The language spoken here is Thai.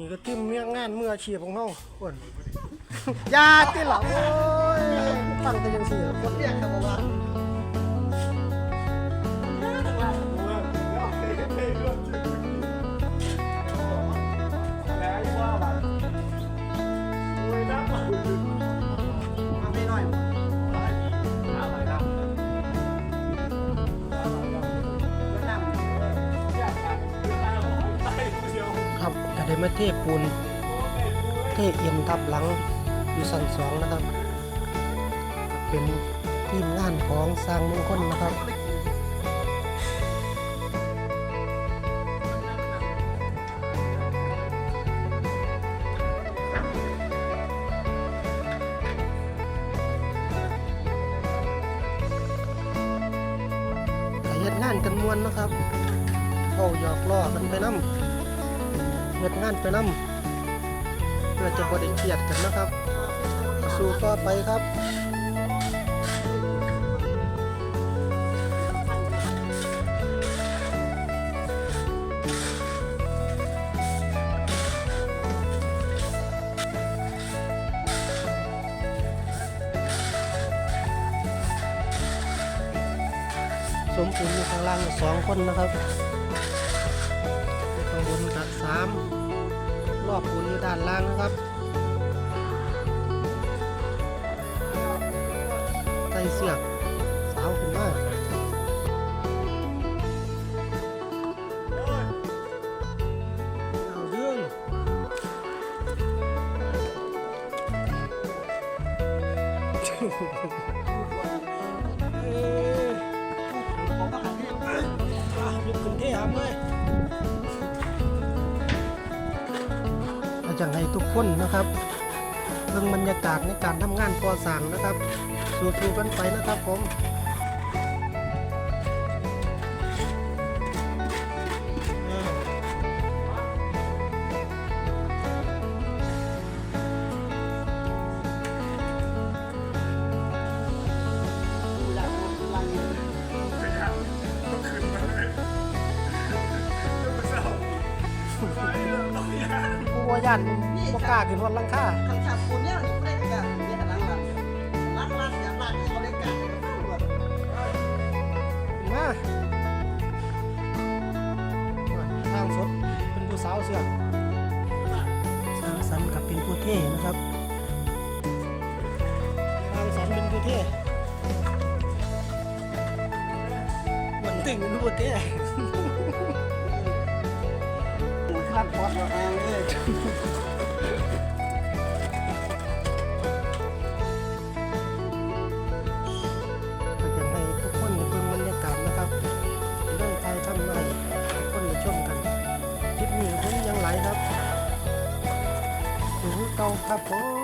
นี่ก็ทีมเมียงานเมืออาชีพของเฮาอ้วนยาติหลังโอ้ยตั้งแต่ยังสี่คนเรียกครับว่า ได้มาเทปูน เทเอ็นทับหลังอยู่ชั้นสองนะครับ เป็นทีมงานของสร้างมงคลนะครับเฮ็ดงานกันมวนนะครับเข้าหยอกล้อกันไปน้ำ เฮ็ดงานไปน้ำเพื่อจะบ่ได้เครียดกันนะครับ สู้ต่อไปครับสมปูนอยู่ข้างล่างสองคนนะครับ บนกับสามรอบปูนอยู่ด้านล่างนะครับใส่เสือกสาวขึ้นมาเอาเรื่องเอ้ยผมก็หันที่อะยกขึ้นเที่หามเลย จะให้ทุกคนนะครับเบิ่องบรรยากาศในการทำงานก่อสร้างนะครับ สู้ๆกันไปนะครับผมผู้ว่าย่า นบ่กล้าขึ้นฮอดหลังคาขันขับปูนเนี่ยนี่ไม่ได้กันนี่หันหลังกันหลังหลังอย่างหลังเขาได้กันมาทางสดเป็นผู้สาวเสือกสร้างสรรค์กับเป็นผู้เท่นะครับสร้างสรรค์เป็นผู้เท่มันตึงเป็นผู้เท่ ครับพอดอ่างเลยก็จะให้ทุกคนได้เราเองไทยทำไรทุกคนได้ชมกันคลิปนี้ผม ยังไหลครับอยู่เก่าครับผม